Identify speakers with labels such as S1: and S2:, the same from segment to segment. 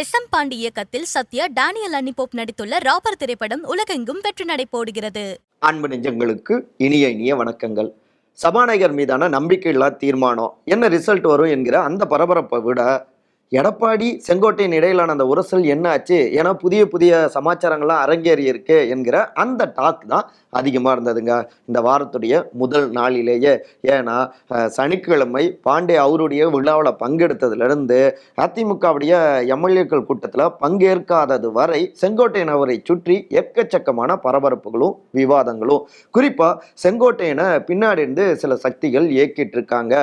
S1: S M Pandi இயக்கத்தில் Sathya Daniel அன்னிபோப் நடித்துள்ள ராபர் திரைப்படம் உலகெங்கும் வெற்றி நடை போடுகிறது.
S2: அன்பு நெஞ்சங்களுக்கு இனிய இனிய வணக்கங்கள். சபாநாயகர் மீதான நம்பிக்கையில்லா தீர்மானம். என்ன ரிசல்ட் வரும் என்கிற அந்த பரபரப்பை விட எடப்பாடி செங்கோட்டையின் இடையிலான அந்த உரசல் என்ன ஆச்சு ஏன்னா புதிய புதிய சமாச்சாரங்கள்லாம் அரங்கேறி இருக்கு என்கிற அந்த டாக் தான் அதிகமாக இருந்ததுங்க. இந்த வாரத்துடைய முதல் நாளிலேயே. ஏன்னா சனிக்கிழமை பாண்டே அவருடைய விழாவில் பங்கெடுத்ததுலேருந்து அதிமுகவுடைய எம்எல்ஏக்கள் கூட்டத்தில் பங்கேற்காதது வரை செங்கோட்டையன் அவரை சுற்றி எக்கச்சக்கமான பரபரப்புகளும் விவாதங்களும். குறிப்பாக செங்கோட்டையனை பின்னாடி இருந்து சில சக்திகள் இயக்கிட்டு இருக்காங்க.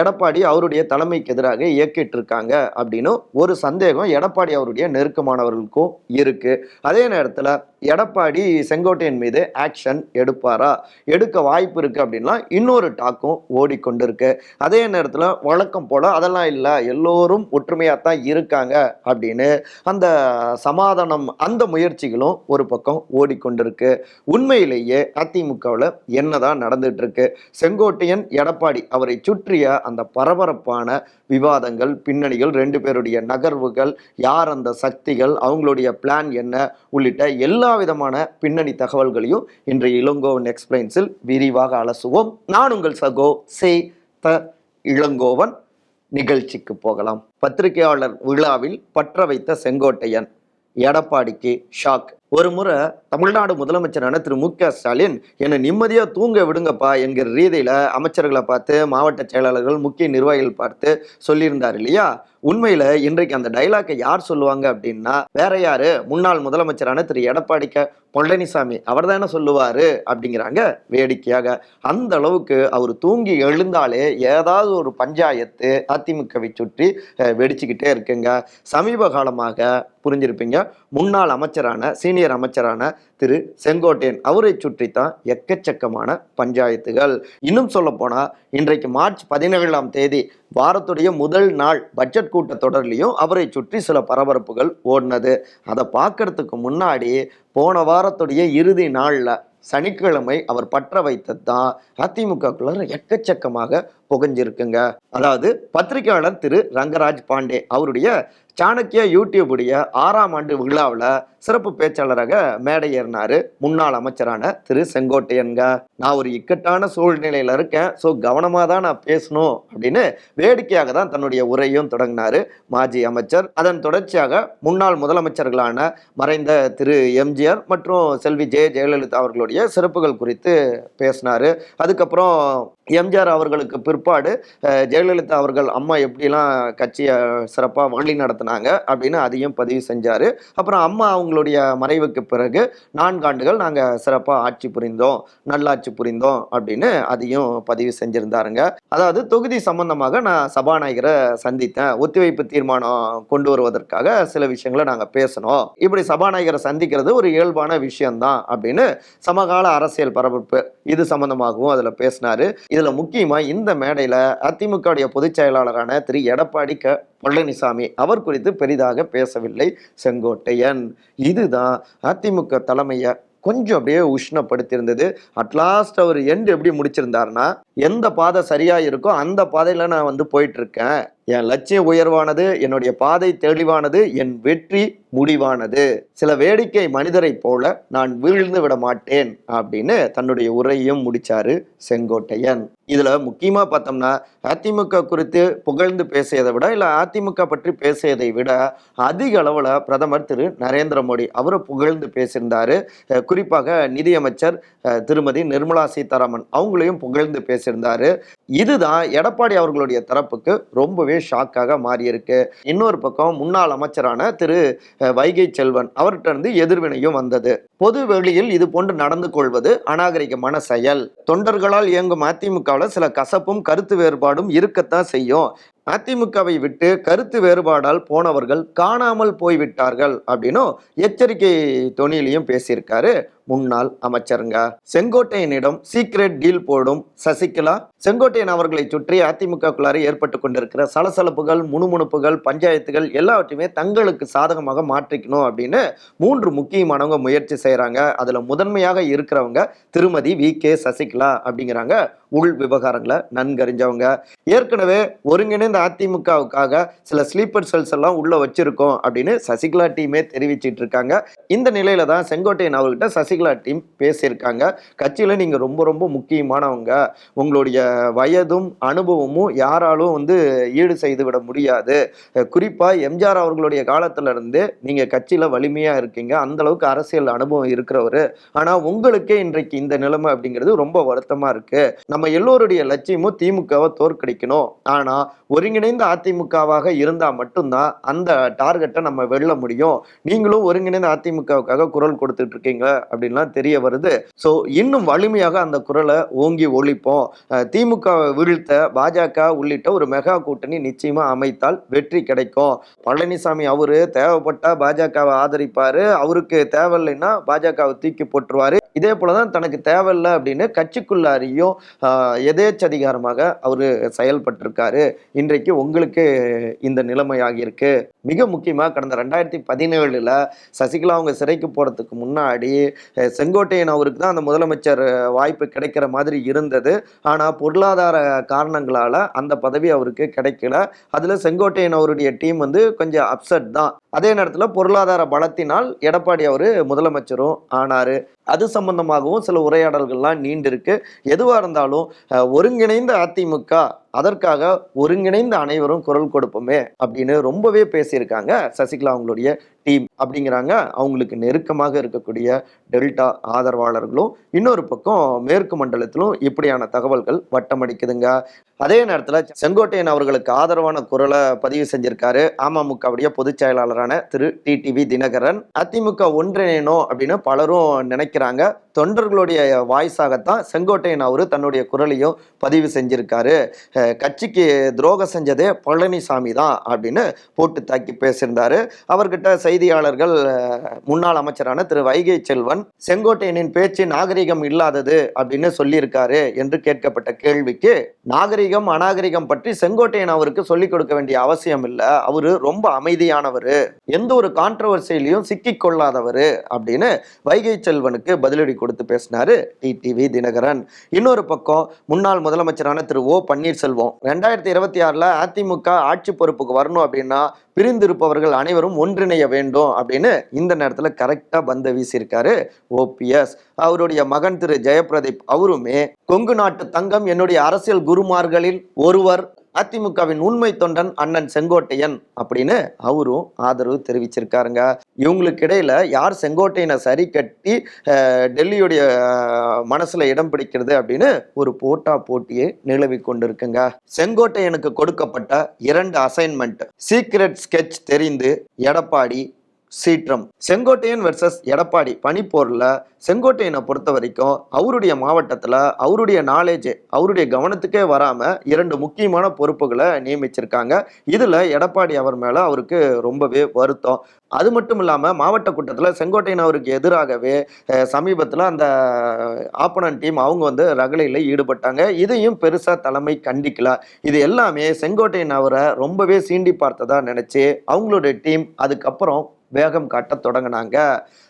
S2: எடப்பாடி அவருடைய தலைமைக்கு எதிராக இயக்கிட்டு இருக்காங்க அப்படின்னு ஒரு சந்தேகம் எடப்பாடி அவருடைய நெருக்கமானவர்களுக்கும் இருக்கு. அதே நேரத்தில் எடப்பாடி செங்கோட்டையன் மீது ஆக்ஷன் எடுப்பாரா? எடுக்க வாய்ப்பு இருக்கு அப்படின்லாம் இன்னொரு டாக்கும் ஓடிக்கொண்டிருக்கு. அதே நேரத்தில் வழக்கம் போல அதெல்லாம் இல்லை எல்லோரும் ஒற்றுமையாக தான் இருக்காங்க அப்படின்னு அந்த சமாதானம் அந்த முயற்சிகளும் ஒரு பக்கம் ஓடிக்கொண்டிருக்கு. உண்மையிலேயே அதிமுகவில் என்னதான் நடந்துட்டு இருக்கு செங்கோட்டையன் எடப்பாடி அவரை சுற்றிய அந்த பரபரப்பான விவாதங்கள் பின்னணிகள் ரெண்டு பேருடைய நகர்வுகள் யார் அந்த சக்திகள் அவங்களுடைய பிளான் என்ன உள்ளிட்ட எல்லா விதமான பின்னணி தகவல்களையும் இன்றைய இளங்கோவன் எக்ஸ்பிளைன்ஸில் விரிவாக அலசுவோம். நான் உங்கள் சகோ சே த இளங்கோவன். நிகழ்ச்சிக்கு போகலாம். பத்திரிகையாளர் விழாவில் பற்ற வைத்த செங்கோட்டையன் எடப்பாடிக்கு ஷாக். ஒரு முறை தமிழ்நாடு முதலமைச்சரான திரு. மு. க. ஸ்டாலின் என்னை நிம்மதியாக தூங்க விடுங்கப்பா என்கிற ரீதியில் அமைச்சர்களை பார்த்து மாவட்ட செயலாளர்கள் முக்கிய நிர்வாகிகள் பார்த்து சொல்லியிருந்தார் இல்லையா? உண்மையில் இன்றைக்கு அந்த டைலாக்கை யார் சொல்லுவாங்க அப்படின்னா வேற யாரு? முன்னாள் முதலமைச்சரான திரு. எடப்பாடி க பழனிசாமி. அவர் தானே சொல்லுவாரு? அப்படிங்கிறாங்க வேடிக்கையாக. அந்த அளவுக்கு அவர் தூங்கி எழுந்தாலே ஏதாவது ஒரு பஞ்சாயத்து அதிமுகவை சுற்றி வெடிச்சுக்கிட்டே இருக்குங்க. சமீப காலமாக புரிஞ்சிருப்பீங்க. முன்னாள் அமைச்சரான சீனியர் அமைச்சரான திரு செங்கோட்டையன் அவரை சுற்றித்தான் எக்கச்சக்கமான பஞ்சாயத்துகள். இன்னும் சொல்ல போனால் இன்றைக்கு மார்ச் பதினேழாம் தேதி வாரத்துடைய முதல் நாள் பட்ஜெட் கூட்டத்தொடர்லையும் அவரை சுற்றி சில பரபரப்புகள் ஓடினது. அதை பார்க்கறதுக்கு முன்னாடி போன வாரத்துடைய இறுதி நாளில் சனிக்கிழமை அவர் பற்ற வைத்தது தான் அதிமுகக்குள்ள எக்கச்சக்கமாக புகஞ்சிருக்குங்க. அதாவது பத்திரிகையாளர் திரு ரங்கராஜ் பாண்டே அவருடைய சாணக்கிய யூடியூபுடைய ஆறாம் ஆண்டு விழாவில் சிறப்பு பேச்சாளராக மேடை ஏறினார் முன்னாள் அமைச்சரான திரு செங்கோட்டையன்க நான் ஒரு இக்கட்டான சூழ்நிலையில் இருக்கேன். ஸோ கவனமாக தான் நான் பேசணும் அப்படின்னு வேடிக்கையாக தான் தன்னுடைய உரையும் தொடங்கினாரு மாஜி அமைச்சர். அதன் தொடர்ச்சியாக முன்னாள் முதலமைச்சர்களான மறைந்த திரு எம்ஜிஆர் மற்றும் செல்வி ஜெய ஜெயலலிதா அவர்களுடைய சிறப்புகள் குறித்து பேசினாரு. அதுக்கப்புறம் எம்ஜிஆர் அவர்களுக்கு பிற்பாடு ஜெயலலிதா அவர்கள் அம்மா எப்படிலாம் கட்சியை சிறப்பாக வழி நடத்தினாங்க? அப்படின்னு அதையும் பதிவு செஞ்சார். அப்புறம் அம்மா அவங்களுடைய மறைவுக்கு பிறகு நான்காண்டுகள் நாங்கள் சிறப்பாக ஆட்சி புரிந்தோம் நல்லாட்சி புரிந்தோம் அப்படின்னு அதையும் பதிவு செஞ்சுருந்தாருங்க. அதாவது தொகுதி சம்பந்தமாக நான் சபாநாயகரை சந்தித்தேன். ஒத்திவைப்பு தீர்மானம் கொண்டு வருவதற்காக சில விஷயங்களை நாங்கள் பேசணும் இப்படி சபாநாயகரை சந்திக்கிறது ஒரு இயல்பான விஷயம்தான் அப்படின்னு சமகால அரசியல் பரபரப்பு இது சம்பந்தமாகவும் அதில் பேசினார். இதில் முக்கியமாக இந்த மேடையில் அதிமுகவுடைய பொதுச் செயலாளரான திரு. எடப்பாடி க. பழனிசாமி அவர் குறித்து பெரிதாக பேசவில்லை செங்கோட்டையன். இதுதான் அதிமுக தலைமையை கொஞ்சம் அப்படியே உஷ்ணப்படுத்தியிருந்தது. அட்லாஸ்ட் அவர் எண்டு எப்படி முடிச்சிருந்தாருன்னா எந்த பாதை சரியா இருக்கோ அந்த பாதையில நான் வந்து போயிட்டு இருக்கேன். என் லட்சியம் உயர்வானது என்னுடைய பாதை தெளிவானது என் வெற்றி முடிவானது. சில வேடிக்கை மனிதரைப் போல நான் வீழ்ந்து விட மாட்டேன் அப்படின்னு தன்னுடைய உரையும் முடிச்சாரு செங்கோட்டையன். இதுல முக்கியமா பார்த்தோம்னா அதிமுக குறித்து புகழ்ந்து பேசியதை விட இல்ல அதிமுக பற்றி பேசியதை விட அதிக அளவுல பிரதமர் திரு நரேந்திர மோடி அவரை புகழ்ந்து பேசியிருந்தாரு. குறிப்பாக நிதியமைச்சர் திருமதி நிர்மலா சீதாராமன் அவங்களையும் புகழ்ந்து பேசியிருந்தாரு. இதுதான் எடப்பாடி அவர்களுடைய தரப்புக்கு ரொம்பவே ஷாக்காக மாறியிருக்கு. இன்னொரு பக்கம் முன்னாள் அமைச்சரான திரு வைகை செல்வன் அவர்கிட்ட இருந்து எதிர்வினையும் வந்தது. பொது வெளியில் இது போன்று நடந்து கொள்வது அநாகரிகமான செயல். தொண்டர்களால் இயங்கும் அதிமுகவில் சில கசப்பும் கருத்து வேறுபாடும் இருக்கத்தான் செய்யும். அதிமுகவை விட்டு கருத்து வேறுபாடால் போனவர்கள் காணாமல் போய்விட்டார்கள் அப்படின்னும் எச்சரிக்கை தொனியிலையும் பேசியிருக்காரு முன்னாள் அமைச்சருங்க. செங்கோட்டையனிடம் சீக்ரெட் டீல் போடும் சசிகலா செங்கோட்டையன் அவர்களை சுற்றி அதிமுகக்குள்ளார ஏற்பட்டு கொண்டிருக்கிற சலசலப்புகள் முணுமுணுப்புகள் பஞ்சாயத்துகள் எல்லாவற்றையுமே தங்களுக்கு சாதகமாக மாற்றிக்கணும் அப்படின்னு மூன்று முக்கியமானவங்க முயற்சி செய்கிறாங்க அதில் முதன்மையாக இருக்கிறவங்க திருமதி வி கே சசிகலா அப்படிங்கிறாங்க. உள் விவகாரங்களை நன்கறிஞ்சவங்க. ஏற்கனவே ஒருங்கிணைந்த அதிமுகவுக்காக சில ஸ்லீப்பர் செல்ஸ் எல்லாம் உள்ள வச்சிருக்கோம் அப்படின்னு சசிகலா டீமே தெரிவிச்சிட்டு இருக்காங்க. இந்த நிலையில தான் செங்கோட்டையன் அவர்கிட்ட சசிகலா டீம் பேசியிருக்காங்க. கட்சியில நீங்க ரொம்ப ரொம்ப முக்கியமானவங்க. உங்களுடைய வயதும் அனுபவமும் யாராலும் வந்து ஈடு செய்து விட முடியாது. அஹ் குறிப்பா எம்ஜிஆர் அவர்களுடைய காலத்துல இருந்து நீங்க கட்சியில வலிமையா இருக்கீங்க. அந்த அளவுக்கு அரசியல் அனுபவம் இருக்கிறவரு. ஆனா உங்களுக்கே இன்றைக்கு இந்த நிலைமை அப்படிங்கிறது ரொம்ப வருத்தமா இருக்கு. நம்ம நம்ம எல்லோருடைய லட்சியமும் திமுகவை தோற்கடிக்கணும். ஆனா ஒருங்கிணைந்த அதிமுகவாக இருந்தா மட்டும்தான் அந்த டார்கெட்டை நம்ம வெல்ல முடியும். நீங்களும் ஒருங்கிணைந்த அதிமுகவுக்காக குரல் கொடுத்துட்டு இருக்கீங்க அப்படின்லாம் தெரிய வருது. ஸோ இன்னும் வலிமையாக அந்த குரலை ஓங்கி ஒழிப்போம். திமுகவை வீழ்த்த பாஜக உள்ளிட்ட ஒரு மெகா கூட்டணி நிச்சயமா அமைத்தால் வெற்றி கிடைக்கும். பழனிசாமி அவரு தேவைப்பட்டா பாஜகவை ஆதரிப்பாரு. அவருக்கு தேவையில்லைன்னா பாஜகவை தூக்கி போட்டுருவாரு. இதே போலதான் தனக்கு தேவையில்லை அப்படின்னு கட்சிக்குள்ளாரியும் எதேச்சதிகாரமாக அவர் செயல்பட்டிருக்காரு. இன்றைக்கு உங்களுக்கு இந்த நிலைமையாகியிருக்கு. மிக முக்கியமாக கடந்த ரெண்டாயிரத்தி பதினேழில் சசிகலா அவங்க சிறைக்கு போகிறதுக்கு முன்னாடி செங்கோட்டையன் அவருக்கு தான் அந்த முதலமைச்சர் வாய்ப்பு கிடைக்கிற மாதிரி இருந்தது. ஆனால் பொருளாதார காரணங்களால் அந்த பதவி அவருக்கு கிடைக்கல. அதில் செங்கோட்டையன் அவருடைய டீம் வந்து கொஞ்சம் அப்செட் தான். அதே நேரத்தில் பொருளாதார பலத்தினால் எடப்பாடி அவர் முதலமைச்சரும் ஆனாரு. அது சம்பந்தமாகவும் சில உரையாடல்கள்லாம் நீண்டிருக்கு. எதுவாக இருந்தாலும் இருந்தாலும் ஒருங்கிணைந்த அதிமுக அதற்காக ஒருங்கிணைந்த அனைவரும் குரல் கொடுப்போமே அப்படின்னு ரொம்பவே பேசியிருக்காங்க சசிகலா அவங்களுடைய டீம் அப்படிங்கிறாங்க. அவங்களுக்கு நெருக்கமாக இருக்கக்கூடிய டெல்டா ஆதரவாளர்களும் இன்னொரு பக்கம் மேற்கு மண்டலத்திலும் இப்படியான தகவல்கள் வட்டமடிக்குதுங்க. அதே நேரத்தில் செங்கோட்டையன் அவர்களுக்கு ஆதரவான குரலை பதிவு செஞ்சிருக்காரு அமமுகவுடைய பொதுச் செயலாளரான திரு டிடிவி தினகரன். அதிமுக ஒன்றிணையணும் அப்படின்னு பலரும் நினைக்கிறாங்க. தொண்டர்களுடைய வாய்ஸாகத்தான் செங்கோட்டையன் அவர் தன்னுடைய குரலையும் பதிவு செஞ்சிருக்காரு. கட்சிக்கு துரோகம் செஞ்சதே பழனிசாமி தான் அப்படின்னு போட்டு தாக்கி பேசியிருந்தாரு. அவர்கிட்ட செய்தியாளர்கள் முன்னாள் அமைச்சரான திரு. வைகை செல்வன் செங்கோட்டையனின் பேச்சு நாகரிகம் இல்லாதது அப்படின்னு சொல்லியிருக்காரு என்று கேட்கப்பட்ட கேள்விக்கு நாகரிகம் அநாகரிகம் பற்றி செங்கோட்டையன் அவருக்கு சொல்லிக் கொடுக்க வேண்டிய அவசியம் இல்லை. அவரு ரொம்ப அமைதியானவர். எந்த ஒரு கான்ட்ரவர்சியிலையும் சிக்கிக் கொள்ளாதவர் அப்படின்னு வைகை செல்வனுக்கு பதிலடி கொடுத்து பேசினாரு டிடிவி தினகரன். இன்னொரு பக்கம் முன்னாள் முதலமைச்சரான திரு. ஓ. பன்னீர்செல்வம் ரெண்டாயிரத்தி இருபத்தி ஆறில் அதிமுக ஆட்சி பொறுப்புக்கு வரணும் அப்படின்னா பிரிந்திருப்பவர்கள் அனைவரும் ஒன்றிணைய வேண்டும் அப்படின்னு இந்த நேரத்துல கரெக்டா பந்த வீசியிருக்காரு ஓபிஎஸ் அவருடைய மகன் திரு ஜெயபிரதீப் அவருமே கொங்கு நாட்டு தங்கம் என்னுடைய அரசியல் குருமார்களில் ஒருவர் அதிமுகவின் உண்மை தொண்டன் அண்ணன் செங்கோட்டையன் அப்படின்னு அவரும் ஆதரவு தெரிவிச்சிருக்காருங்க. இவங்களுக்கு இடையில யார் செங்கோட்டையனை சரி கட்டி டெல்லியுடைய மனசுல இடம் பிடிக்கிறது அப்படின்னு ஒரு போட்டா போட்டியே நிலவி கொண்டிருக்குங்க. செங்கோட்டையனுக்கு கொடுக்கப்பட்ட இரண்டு அசைன்மெண்ட் சீக்ரெட் ஸ்கெட்ச் தெரிந்து எடப்பாடி சீற்றம். செங்கோட்டையன் வெர்சஸ் எடப்பாடி பனிப்போரில் செங்கோட்டையனை பொறுத்த வரைக்கும் அவருடைய மாவட்டத்தில் அவருடைய நாலேஜ் அவருடைய கவனத்துக்கே வராமல் இரண்டு முக்கியமான பொறுப்புகளை நியமிச்சிருக்காங்க. இதில் எடப்பாடி அவர் மேலே அவருக்கு ரொம்பவே வருத்தம். அது மட்டும் இல்லாமல் மாவட்ட கூட்டத்தில் செங்கோட்டையன் அவருக்கு எதிராகவே சமீபத்தில் அந்த ஆப்பனன் டீம் அவங்க வந்து ரகளையில் ஈடுபட்டாங்க. இதையும் பெருசாக தலைமை கண்டிக்கல. இது எல்லாமே செங்கோட்டையன் அவரை ரொம்பவே சீண்டி பார்த்ததா நினச்சி அவங்களுடைய டீம் அதுக்கப்புறம் வேகம் காட்ட தொடங்கினாங்க.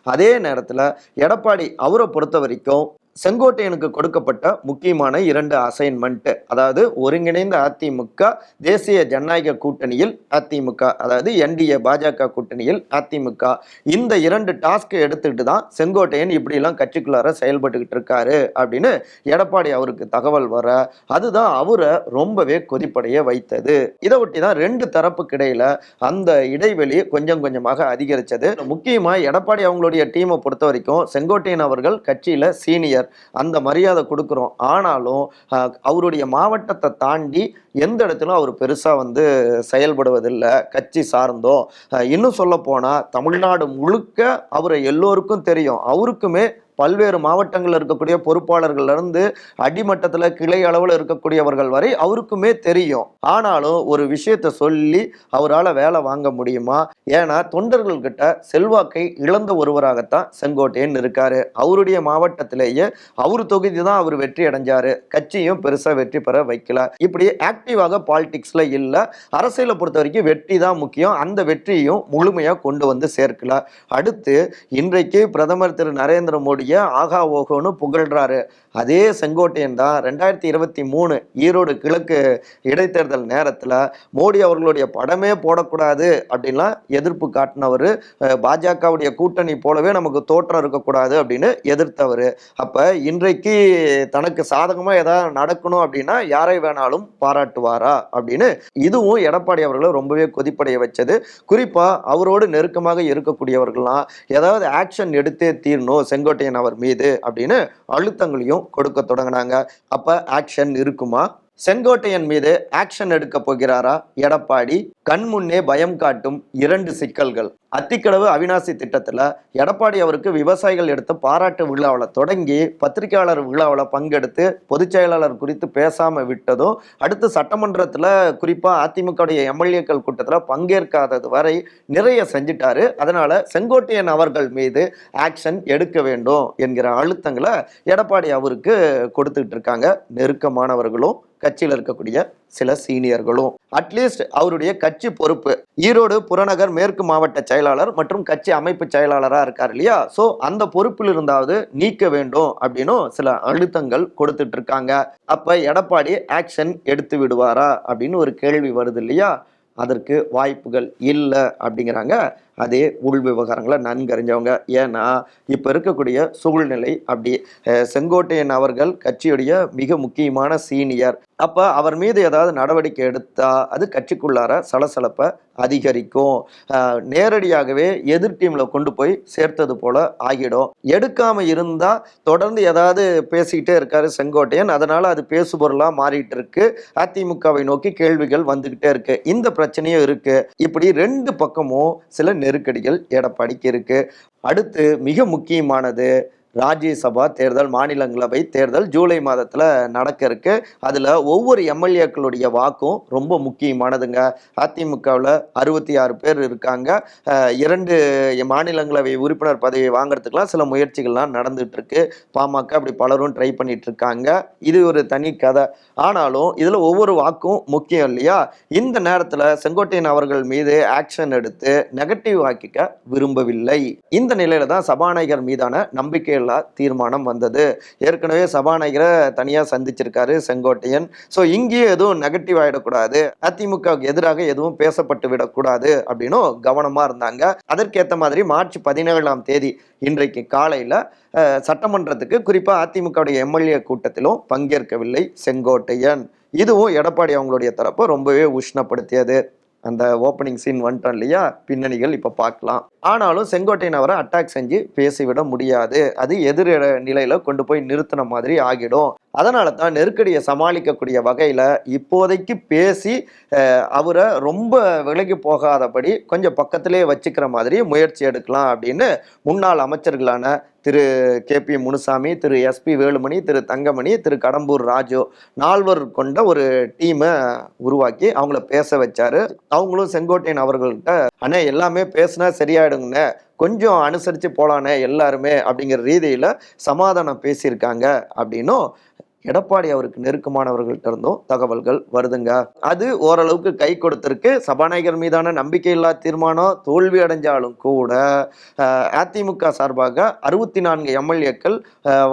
S2: அதே நேரத்தில் எடப்பாடி அவரை பொறுத்த வரைக்கும் செங்கோட்டையனுக்கு கொடுக்கப்பட்ட முக்கியமான இரண்டு அசைன்மெண்ட் அதாவது ஒருங்கிணைந்த அதிமுக தேசிய ஜனநாயக கூட்டணியில் அதிமுக அதாவது என்டிஏ பாஜக கூட்டணியில் அதிமுக. இந்த இரண்டு டாஸ்க்கை எடுத்துக்கிட்டு தான் செங்கோட்டையன் இப்படிலாம் கட்சிக்குள்ளார செயல்பட்டுக்கிட்டு இருக்காரு அப்படின்னு எடப்பாடி அவருக்கு தகவல் வர அதுதான் அவரை ரொம்பவே கொதிப்படைய வைத்தது. இதை ஒட்டி தான் ரெண்டு தரப்புக்கு இடையில அந்த இடைவெளி கொஞ்சம் கொஞ்சமாக அதிகரித்தது முக்கியமாக எடப்பாடி அவங்களுடைய டீமை பொறுத்த வரைக்கும் செங்கோட்டையன் அவர்கள் கட்சியில் சீனியர் அந்த மரியாதை கொடுக்குறோம். ஆனாலும் அஹ், அவருடைய மாவட்டத்தை தாண்டி எந்த இடத்திலும் அவர் பெருசா வந்து செயல்படுவதில்லை. கட்சி சார்ந்தோ. இன்னும் சொல்ல போனா தமிழ்நாடு முழுக்க அவரை எல்லோருக்கும் தெரியும். அவருக்குமே பல்வேறு மாவட்டங்களில் இருக்கக்கூடிய பொறுப்பாளர்கள்லேருந்து அடிமட்டத்தில் கிளை அளவில் இருக்கக்கூடியவர்கள் வரை அவருக்குமே தெரியும். ஆனாலும் ஒரு விஷயத்த சொல்லி அவரால் வேலை வாங்க முடியுமா? ஏன்னா தொண்டர்கள்கிட்ட செல்வாக்கை இழந்த ஒருவராகத்தான் செங்கோட்டையன் இருக்காரு. அவருடைய மாவட்டத்திலேயே அவர் தொகுதி தான் அவர் வெற்றி அடைஞ்சாரு. கட்சியும் பெருசாக வெற்றி பெற வைக்கல. இப்படி ஆக்டிவாக பாலிடிக்ஸில் இல்லை அரசியலை பொறுத்த வரைக்கும் வெற்றி தான் முக்கியம். அந்த வெற்றியையும் முழுமையாக கொண்டு வந்து சேர்க்கல. அடுத்து இன்றைக்கு பிரதமர் திரு நரேந்திர மோடி மோடியை ஆகா ஓகோன்னு புகழ்றாரு. அதே செங்கோட்டையன் தான் ரெண்டாயிரத்தி இருபத்தி மூணு ஈரோடு கிழக்கு இடைத்தேர்தல் நேரத்தில் மோடி அவர்களுடைய படமே போடக்கூடாது அப்படின்லாம் எதிர்ப்பு காட்டினவர் பாஜகவுடைய கூட்டணி போலவே நமக்கு தோற்றம் இருக்கக்கூடாது அப்படின்னு எதிர்த்தவர். அப்போ இன்றைக்கு தனக்கு சாதகமாக ஏதாவது நடக்கணும் அப்படின்னா யாரை வேணாலும் பாராட்டுவாரா அப்படின்னு இதுவும் எடப்பாடி அவர்களை ரொம்பவே கொதிப்படைய வச்சது. குறிப்பாக அவரோடு நெருக்கமாக இருக்கக்கூடியவர்கள்லாம் ஏதாவது ஆக்ஷன் எடுத்தே தீரணும் செங்கோட்டையன் அவர் மீது அப்படின்னு அழுத்தங்களையும் கொடுக்க தொடங்கினாங்க. அப்ப ஆக்ஷன் இருக்குமா? செங்கோட்டையன் மீது ஆக்ஷன் எடுக்க போகிறாரா? எடப்பாடி கண் முன்னே பயம் காட்டும் இரண்டு சிக்கல்கள். அத்திக்கடவு அவினாசி திட்டத்துல எடப்பாடி அவருக்கு விவசாயிகள் எடுத்த பாராட்டு விழாவில் தொடங்கி பத்திரிகையாளர் விழாவில் பங்கெடுத்து பொதுச் செயலாளர் குறித்து பேசாம விட்டதும் அடுத்து சட்டமன்றத்தில் குறிப்பாக அதிமுகவுடைய எம்எல்ஏக்கள் கூட்டத்தில் பங்கேற்காதது வரை நிறைய செஞ்சிட்டாரு. அதனால செங்கோட்டையன் அவர்கள் மீது ஆக்ஷன் எடுக்க வேண்டும் என்கிற அழுத்தங்களை எடப்பாடி அவருக்கு கொடுத்துக்கிட்டு இருக்காங்க. நெருக்கமானவர்களும் கட்சியில் இருக்கக்கூடிய சில சீனியர்களும் அட்லீஸ்ட் அவருடைய கட்சி பொறுப்பு. ஈரோடு புறநகர் மேற்கு மாவட்ட செயலாளர் மற்றும் கட்சி அமைப்பு செயலாளராக இருக்கார் இல்லையா? ஸோ அந்த பொறுப்பில் இருந்தாவது நீக்க வேண்டும் அப்படின்னும் சில அழுத்தங்கள் கொடுத்துட்டு இருக்காங்க. அப்போ எடப்பாடி ஆக்ஷன் எடுத்து விடுவாரா அப்படின்னு ஒரு கேள்வி வருது இல்லையா? அதற்கு வாய்ப்புகள் இல்லை அப்படிங்கிறாங்க அதே உள் விவகாரங்களை நன்கறிஞ்சவங்க. ஏன்னா இப்போ இருக்கக்கூடிய சூழ்நிலை அப்படி செங்கோட்டையன் அவர்கள் கட்சியுடைய மிக முக்கியமான சீனியர். அப்போ அவர் மீது ஏதாவது நடவடிக்கை எடுத்தால் அது கட்சிக்குள்ளார சலசலப்பை அதிகரிக்கும். நேரடியாகவே எதிர் டீமில் கொண்டு போய் சேர்த்தது போல ஆகிடும். எடுக்காமல் இருந்தால் தொடர்ந்து ஏதாவது பேசிக்கிட்டே இருக்காரு செங்கோட்டையன். அதனால் அது பேசுபொருளாக மாறிட்டு இருக்கு அதிமுகவை நோக்கி கேள்விகள் வந்துக்கிட்டே இருக்கு. இந்த பிரச்சனையும் இருக்கு. இப்படி ரெண்டு பக்கமும் சில நெருக்கடிகள் எடப்பாடிக்கு இருக்கு. அடுத்து மிக முக்கியமானது ராஜ்யசபா தேர்தல் மாநிலங்களவை தேர்தல் ஜூலை மாதத்தில் நடக்க இருக்கு. அதில் ஒவ்வொரு எம்எல்ஏக்களுடைய வாக்கும் ரொம்ப முக்கியமானதுங்க. அதிமுகவில் அறுபத்தி ஆறு பேர் இருக்காங்க. இரண்டு மாநிலங்களவை உறுப்பினர் பதவியை வாங்குறதுக்கெல்லாம் சில முயற்சிகள்லாம் நடந்துட்டு இருக்கு பாமக அப்படி பலரும் ட்ரை பண்ணிட்டு இருக்காங்க இது ஒரு தனி கதை. ஆனாலும் இதில் ஒவ்வொரு வாக்கும் முக்கியம் இல்லையா? இந்த நேரத்தில் செங்கோட்டையன் அவர்கள் மீது ஆக்ஷன் எடுத்து நெகட்டிவ் ஆக்கிக்க விரும்பவில்லை. இந்த நிலையில தான் சபாநாயகர் மீதான நம்பிக்கை நம்பிக்கையில்லா தீர்மானம் வந்தது. ஏற்கனவே சபாநாயகரை தனியாக சந்திச்சிருக்காரு செங்கோட்டையன். ஸோ இங்கேயும் எதுவும் நெகட்டிவ் ஆகிடக்கூடாது அதிமுகவுக்கு எதிராக எதுவும் பேசப்பட்டு விடக்கூடாது அப்படின்னும் கவனமாக இருந்தாங்க. அதற்கேற்ற மாதிரி மார்ச் பதினேழாம் தேதி இன்றைக்கு காலையில் சட்டமன்றத்துக்கு குறிப்பாக அதிமுகவுடைய எம்எல்ஏ கூட்டத்திலும் பங்கேற்கவில்லை செங்கோட்டையன். இதுவும் எடப்பாடி அவங்களுடைய தரப்பை ரொம்பவே உஷ்ணப்படுத்தியது. அந்த ஓப்பனிங் சீன் வந்துட்டோம் இல்லையா? பின்னணிகள் இப்போ பார்க்கலாம். ஆனாலும் செங்கோட்டையன் அவரை அட்டாக் செஞ்சு பேசிவிட முடியாது. அது எதிர் நிலையில கொண்டு போய் நிறுத்தின மாதிரி ஆகிடும். அதனால தான் நெருக்கடியை சமாளிக்கக்கூடிய வகையில் இப்போதைக்கு பேசி அவரை ரொம்ப விலகி போகாதபடி கொஞ்சம் பக்கத்திலே வச்சுக்கிற மாதிரி முயற்சி எடுக்கலாம் அப்படின்னு முன்னாள் அமைச்சர்களான Thiru K P Munusamy Thiru SP Velumani Thiru Thangamani Thiru Kadambur Raju நால்வர் கொண்ட ஒரு டீமை உருவாக்கி அவங்கள பேச வச்சாரு. அவங்களும் செங்கோட்டையன் அவர்கள்ட்ட அண்ணே எல்லாமே பேசுனா சரியாயிடுங்கண்ணே. கொஞ்சம் அனுசரித்து போலானே எல்லாருமே அப்படிங்கிற ரீதியில் சமாதானம் பேசியிருக்காங்க அப்படின்னும் எடப்பாடி அவருக்கு நெருக்கமானவர்கள்ட்ட இருந்தும் தகவல்கள் வருதுங்க. அது ஓரளவுக்கு கை கொடுத்திருக்கு. சபாநாயகர் மீதான நம்பிக்கையில்லா தீர்மானம் தோல்வி அடைஞ்சாலும் கூட அதிமுக சார்பாக அறுபத்தி நான்கு எம்எல்ஏக்கள்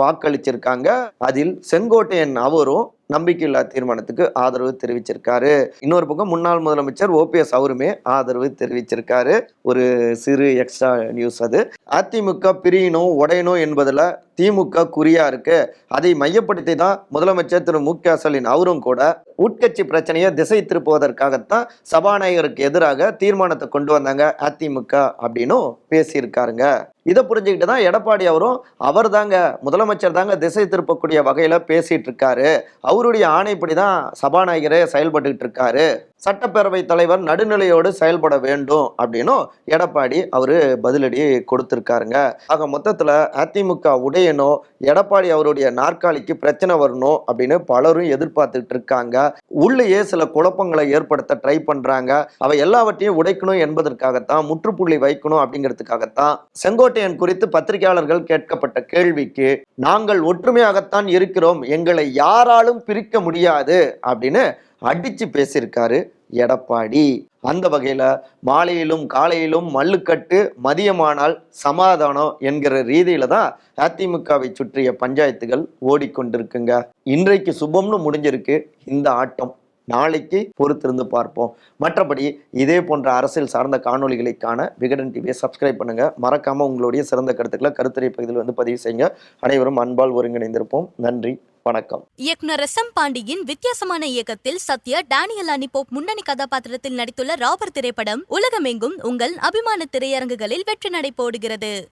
S2: வாக்களிச்சிருக்காங்க. அதில் செங்கோட்டையன் அவரும் நம்பிக்கையில்லா தீர்மானத்துக்கு ஆதரவு தெரிவிச்சிருக்காரு. இன்னொரு பக்கம் முன்னாள் முதலமைச்சர் ஓபிஎஸ் அவருமே ஆதரவு தெரிவிச்சிருக்காரு. ஒரு சிறு எக்ஸ்ட்ரா நியூஸ் அது. அதிமுக பிரியணும் உடையணும் என்பதில் திமுக குறியா இருக்கு. அதை மையப்படுத்தி தான் முதலமைச்சர் திரு மு க ஸ்டாலின் அவரும் கூட உட்கட்சி பிரச்சனையை திசை திருப்புவதற்காகத்தான் சபாநாயகருக்கு எதிராக தீர்மானத்தை கொண்டு வந்தாங்க அதிமுக அப்படின்னும் பேசியிருக்காருங்க. இதை புரிஞ்சுக்கிட்டு தான் எடப்பாடி அவரும் அவர் தாங்க முதலமைச்சர் தாங்க திசை திருப்பக்கூடிய வகையில் பேசிகிட்டு இருக்காரு. அவருடைய ஆணைப்படி தான் சபாநாயகரே செயல்பட்டுக்கிட்டு இருக்காரு. சட்டப்பேரவை தலைவர் நடுநிலையோடு செயல்பட வேண்டும் அப்படின்னும் எடப்பாடி அவரு பதிலடி கொடுத்திருக்காருங்க. ஆக மொத்தத்துல அதிமுக உடையணும் எடப்பாடி அவருடைய நாற்காலிக்கு பிரச்சனை வரணும் அப்படின்னு பலரும் எதிர்பார்த்துட்டு இருக்காங்க. உள்ளேயே சில குழப்பங்களை ஏற்படுத்த ட்ரை பண்றாங்க. அவை எல்லாவற்றையும் உடைக்கணும் என்பதற்காகத்தான் முற்றுப்புள்ளி வைக்கணும் அப்படிங்கிறதுக்காகத்தான் செங்கோட்டையன் குறித்து பத்திரிகையாளர்கள் கேட்கப்பட்ட கேள்விக்கு நாங்கள் ஒற்றுமையாகத்தான் இருக்கிறோம். எங்களை யாராலும் பிரிக்க முடியாது. அப்படின்னு அடிச்சு பேசியிருக்காரு எடப்பாடி. அந்த வகையில் மாலையிலும் காலையிலும் மல்லுக்கட்டு மதியமானால் சமாதானம் என்கிற ரீதியில தான் அதிமுகவை சுற்றிய பஞ்சாயத்துகள் ஓடிக்கொண்டிருக்குங்க. இன்றைக்கு சுபம்னு முடிஞ்சிருக்கு. இந்த ஆட்டம். நாளைக்கு பொறுத்திருந்து பார்ப்போம். மற்றபடி இதே போன்ற அரசியல் சார்ந்த காணொலிகளுக்கான விகடன் டிவியை சப்ஸ்கிரைப் பண்ணுங்கள் மறக்காமல் உங்களுடைய சிறந்த கருத்துக்களை கருத்துரை பகுதியில் வந்து பதிவு செய்யுங்க. அனைவரும் அன்பால் ஒருங்கிணைந்திருப்போம். நன்றி. வணக்கம்.
S1: இயக்குனர் எஸ் எம் பாண்டியின் வித்தியாசமான இயக்கத்தில் சத்யா டேனியல் அனிபோப் முன்னணி கதாபாத்திரத்தில் நடித்துள்ள ராபர் திரைப்படம் உலகமெங்கும் உங்கள் அபிமான திரையரங்குகளில் வெற்றி நடை போடுகிறது.